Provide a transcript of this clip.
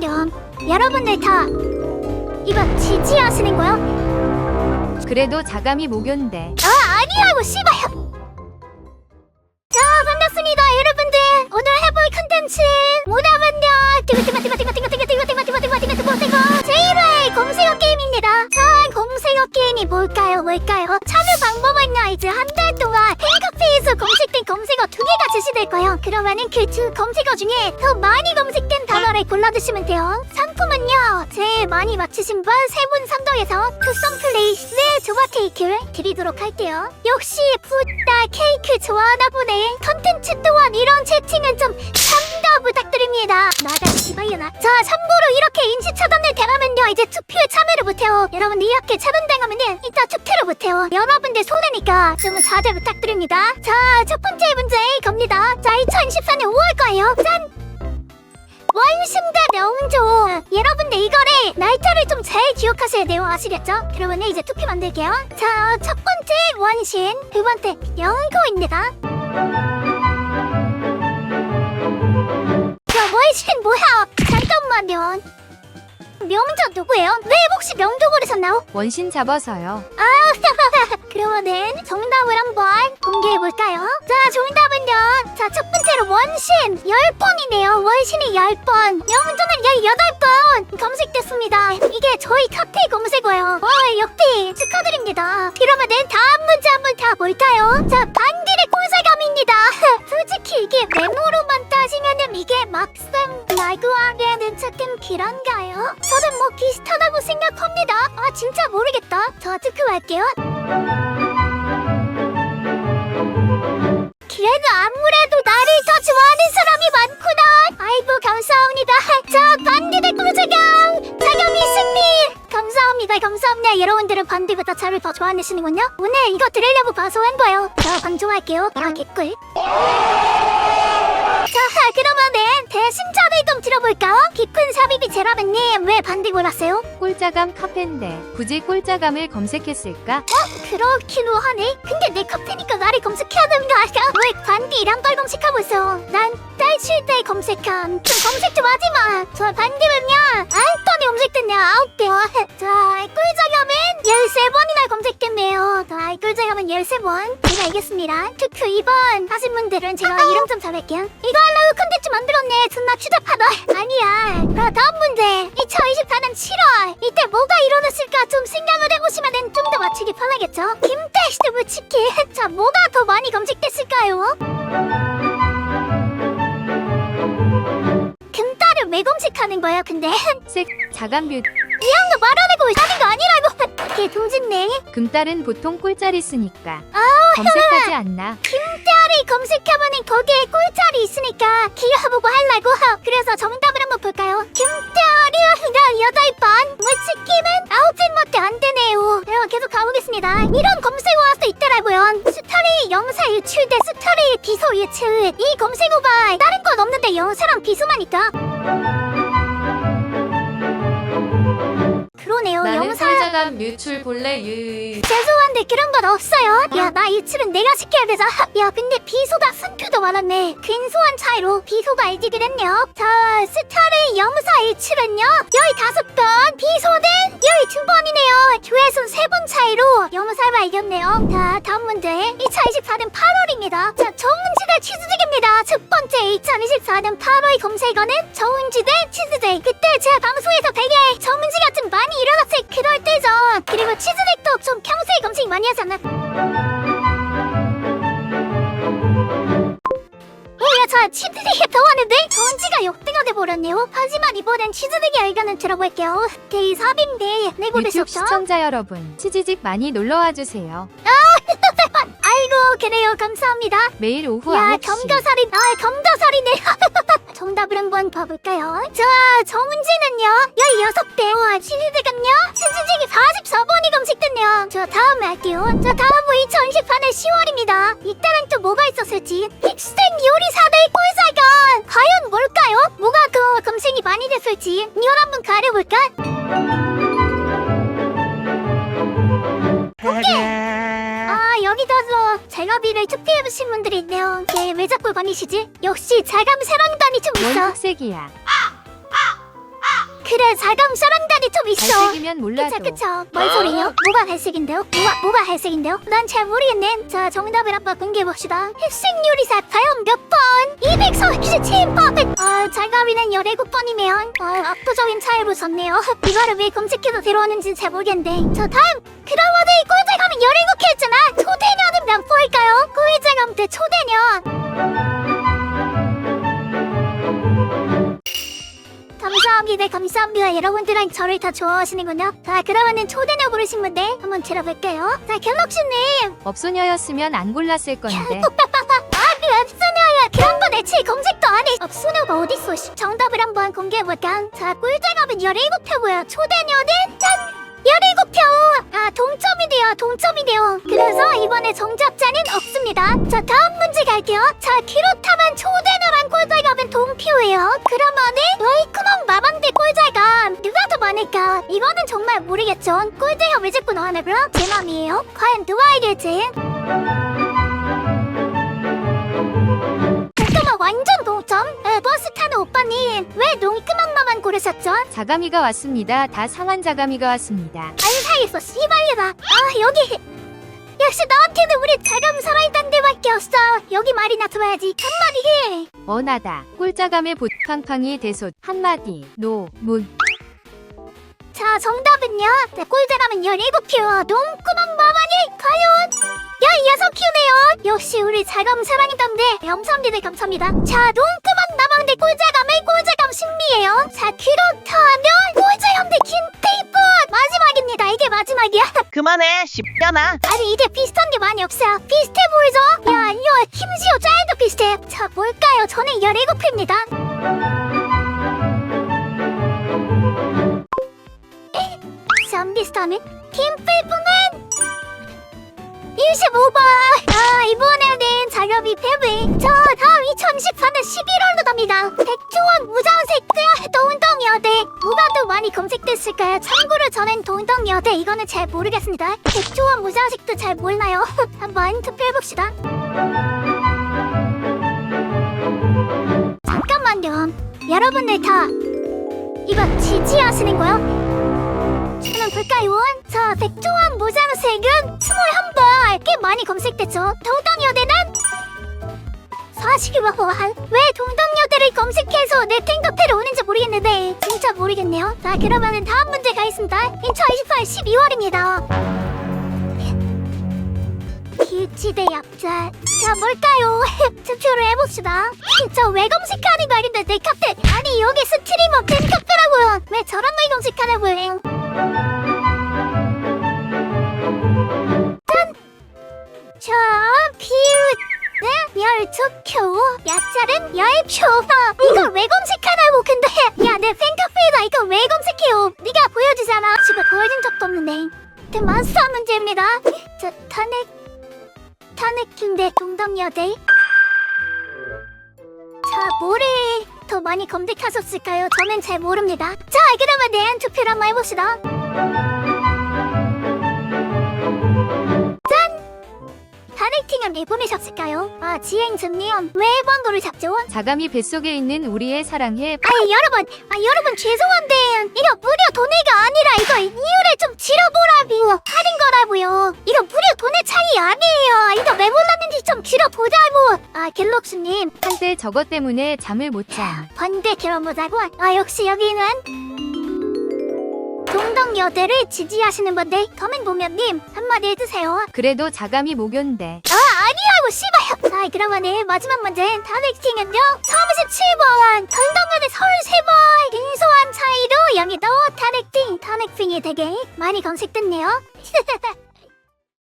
잠깐만요. 여러분들 다 이거 지지하시는 거요? 그래도 자감이 목요인데 아 아니라고 씨발. 자 반갑습니다 여러분들. 오늘 해볼 컨텐츠 뭐냐면요. 띠고띠고띠고띠고띠고띠고띠고띠고띠고띠고띠고띠고 제1회 검색어 게임입니다. 자 검색어 게임이 뭘까요 뭘까요? 참여 방법은요 이제 한 달 동안 팬카페에서 검색된 검색어 두 개가 제시될 거예요. 그러면은 그 두 검색어 중에 더 많이 검색된 단어를 골라주시면 돼요. 상품은요 제일 많이 맞히신 분 세 분 선정해서 투썸 플레이스의 조각 케이크를 드리도록 할게요. 역시 푸다 케이크 좋아하나 보네. 컨텐츠 또한 이런 채팅은 좀 참여 부탁 드립니다. 나가 시바이나. 자 참고로 이렇게 인지 차단을 당하면요 이제 투표에 참여를 못해요. 여러분들 이렇게 차단당하면은 이따 투표를 못해요. 여러분들 손해니까 좀 사죄 부탁드립니다. 자 첫 번째 문제 갑니다. 자 2024년 5월 거예요. 짠. 원심대 명조 여러분들 이거를 날짜를 좀 잘 기억하셔야 돼요 아시겠죠? 그러면 이제 투표 만들게요 자 첫 번째 원신 두 번째 영고입니다 자 원신 뭐야? 잠깐만요 명조 누구예요? 왜 혹시 명조 고르셨나요? 원신 잡아서요. 그러면은 정답을 한번 공개해볼까요? 자 정답은요 자 첫 번째로 원신 10번이네요 원신이 10번 명조는 18번 검색됐습니다 이게 저희 탑10 검색어예요 와 역대 축하드립니다 그러면은 다음 문제 한번 다 볼까요? 자 반딜의 꼴사감입니다 솔직히 이게 메모로만 따지면은 이게 막상 하기에는 그런가요? 저는 뭐 비슷하다고 생각합니다 아 진짜 모르겠다 저 투표할게요 그래도 아무래도 나를 더 좋아하는 사람이 많구나. 아이고 감사합니다. 자 반디의 꿀자경 자경이 승리. 감사합니다. 감사합니다. 여러분들은 반디보다 저를 더 좋아하시는군요. 오늘 이거 드리려고 봐서 한 거예요. 자 방종할게요. 아 개꿀. 자 그러면은 대신차를 좀 들어볼까요? 깊은 사비비 제라벤님 왜 반디 골랐어요? 꿀자감 카페인데 굳이 꿀자감을 검색했을까? 그렇기도 하네. 근데 내 카페니까 나를 검색해야 되는 거 아니야? 왜 반디 이란 걸 검색하고 있어? 난 딸칠 때 검색한. 좀 검색 좀 하지 마. 저 반디는요. 번이 검색됐네요. 아홉 번. 자, 꿀자감은 13번이나 검색됐네요. 자, 꿀자감은 13번. 제가 이겼습니다. 투표 2번 하신 분들은 제가 이름 좀 잡을게요. 이거 하려고 컨텐츠 만들었네. 존나 추잡하다. 아니야. 자, 다음 문제. 2024년 7월. 이때 뭐가 일어났을까 좀 생각을 해보시면 좀 더 맞추기 편하겠죠? 김태시드 치킨. 자, 뭐가 더 많이 검색됐을까요? 금딸을 왜 검색하는 거야, 근데? 색 자감 뷰 이런 거 말하고 하는 거 아니라고. 걔 도진네. 금딸은 보통 꿀자리 쓰니까 아, 검색하지 않나? 김 딸이 검색하면은 거기에 꿀짤이 있으니까 기어보고 하려고. 그래서 정답을 한번 볼까요? 나 여덟 번, 무치킨은 아홉 번밖에 안 되네요. 내가 계속 가보겠습니다. 이런 검색어가 또 있더라고요. 스토리 영사 유출 대 스토리 비소 유출. 이 검색어가 다른 건 없는데 영사랑 비소만 있다. 꿀자감 유출 볼래 유 죄송한데 그런 건 없어요. 야, 나 유출은 내가 시켜야 되자. 야, 근데 비소가 승표도 많았네. 근소한 차이로 비소가 이기게 됐네요. 자, 스타의 영사 유출은요. 15번, 비소는 이겼네요. 자, 다음 문제. 2024년 8월입니다. 자, 정은지 대 치즈직입니다. 첫 번째 2024년 8월 검색어는 정은지 대 치즈직. 그때 제 방송에서 되게 정은지가 좀 많이 일어났을 그럴 때죠. 그리고 치즈직도 좀 평소에 검색 많이? 뭐야 저 치즈직이 더 하는데? 정은지가 역대가 돼버렸네요. 하지만 이번엔 치즈직의 의견을 들어볼게요. 데이 3인데 유튜브 내보내셨죠? 시청자 여러분 치즈직 많이 놀러와 주세요. 그래요. 감사합니다. 매일 오후 야 9시. 겸가살인 아 겸가살이네. 정답을 한번 봐볼까요? 자 정은지는요. 16대 와 치즈직은요. 치즈직이 44번이 검색됐네요. 자 다음 할게요. 자 다음은 2024년 10월입니다. 이때는 또 뭐가 있었을지. 힙스텐 요리사들 꿀사건 과연 뭘까요? 뭐가 그 검색이 많이 됐을지. 이걸 한번 가려볼까? 아여 기다서 제가비를 투표해주신 분들이 있네요 얘왜 자꾸 거니시지? 역시 자감 사랑단이 좀뭔 있어 흑색이야? 그래 자감 사람들이 좀 있어 갈색이면 몰라도 그쵸 그쵸 뭔 소리요? 뭐가 갈색인데요? 뭐가 뭐가 갈색인데요? 난 잘 모르겠네 자 정답을 한번 공개해봅시다 햇색 요리사 과연 몇 번? 237번 아 자감이는 17번이면 아 압도적인 차이로 졌네요 이거를 왜 검색해서 들어오는지 잘 모르겠는데 자 다음 그라워 17개 했잖아 초대년은 몇 포일까요? 꿀자감 대 초대년 감사합니다 감사합니다. 여러분들은 저를 다 좋아하시는군요. 자 그러면은 초대녀 부르신 분들 한번 들어볼게요. 자 갤럭시님. 업소녀였으면 안 골랐을 건데. 아니 웹소녀야. 그런 건 애초에 검색도 안해. 업소녀가 어딨어 씨. 정답을 한번 공개해볼까? 자 꿀자갑은 17표고요. 초대녀는 짠 17표! 아 동점이네요 동점이네요. 그래서 이번에 정답자는 없습니다. 자 다음 문제 갈게요. 자 키로타만 초대녀랑 꿀자갑은 동표예요. 그러면은 여이크멍 마방대 꿀자갑 누가 더 많을까? 이거는 정말 모르겠죠. 꿀자갑 왜 자꾸 나와나고요? 제 맘이에요. 과연 누가 이길지? 잠깐만 완전 동점? 에, 버스 타는 오빠님 왜 농이끄망마만 고르셨죠? 자가미가 왔습니다. 다 상한 자가미가 왔습니다. 안 사겠어 씨발려라 아 여기. 역시 나한테는 우리 자감 살아있단 데밖에 없어. 여기 말이나 들어야지. 한마디 해. 원하다. 꿀자감의 보팡팡이 대솥. 한마디. 노문. 자 정답은요. 자, 꿀자라면 17표 농구멍마만이 과연? 16표네요. 역시 우리 자감 사랑이던데. 감사합니다 감사합니다. 자 농구멍 나방대 꿀자감의 십년아 아니 이게 비슷한 게 많이 없어요 비슷해 보이죠? 야 이거 심지어 짤도 비슷해. 자 뭘까요? 저는 17표입니다. 참 비슷하면 팀페이프는 25번 아 이번에는 자격이 패배. 저 다음 2014년 11월로 갑니다. 백종원 무장색 또 운동여대. 누가 더 많이 검색됐을까요? 참고로 저는 동동여대 이거는 잘 모르겠습니다. 백종원 무장색도 잘 몰라요. 한번 투표해봅시다. 잠깐만요. 여러분들 다 이거 지지하시는 거요? 저는 볼까요? 자, 백종원 모장색은 21번 꽤 많이 검색됐죠. 동덕여대는 42번 왜 동덕여대를 검색해서 내 탱커패를 오는지 모르겠는데 진짜 모르겠네요. 자, 그러면은 다음 문제 가겠습니다. 2028 12월입니다. 길치대 약자. 자, 뭘까요? 투표를 해봅시다. 저왜 검색하는 거 아닌데 내 카페. 아니, 여기 스트리머 팬카페라고요. 왜 저런 걸 검색하라고요? 열투표, 야짤은 열표. 이걸 왜 검색하라고, 근데. 야, 내 팬카페에다 이거 왜 검색해요? 네가 보여주잖아. 집에 보여준 적도 없는데. 대만사 문제입니다. 자, 탄핵, 탄핵인데 동덕여대. 자, 뭐를 더 많이 검색하셨을까요? 저는 잘 모릅니다. 자, 그러면 내한 투표를 한번 해봅시다. 다이팅은 왜 보내셨을까요? 아, 지행증님, 왜 번호를 잡죠? 자가미 뱃속에 있는 우리의 사랑해 아니, 여러분, 아, 여러분, 죄송한데, 이거 무료 돈의가 아니라 이거 이유를 좀 지러보라고요. 할인 거라고요. 이거 무료 돈의 차이 아니에요. 이거 왜 몰랐는지 좀 지러보자고. 아, 갤럭스님, 한때 저것 때문에 잠을 못잠 번대 결혼 보자고? 아, 역시 여기는 동덕여대를 지지하시는 분들, 커맨 보면님, 한마디 해주세요. 그래도 자가미 목요인데 아 아니라고 씨발. 자 그러면은 마지막 문제 다넥팅은요? 37번 건동면에 33번 인소한 차이로 영희도 다넥팅 다넥팅이 되게 많이 검색됐네요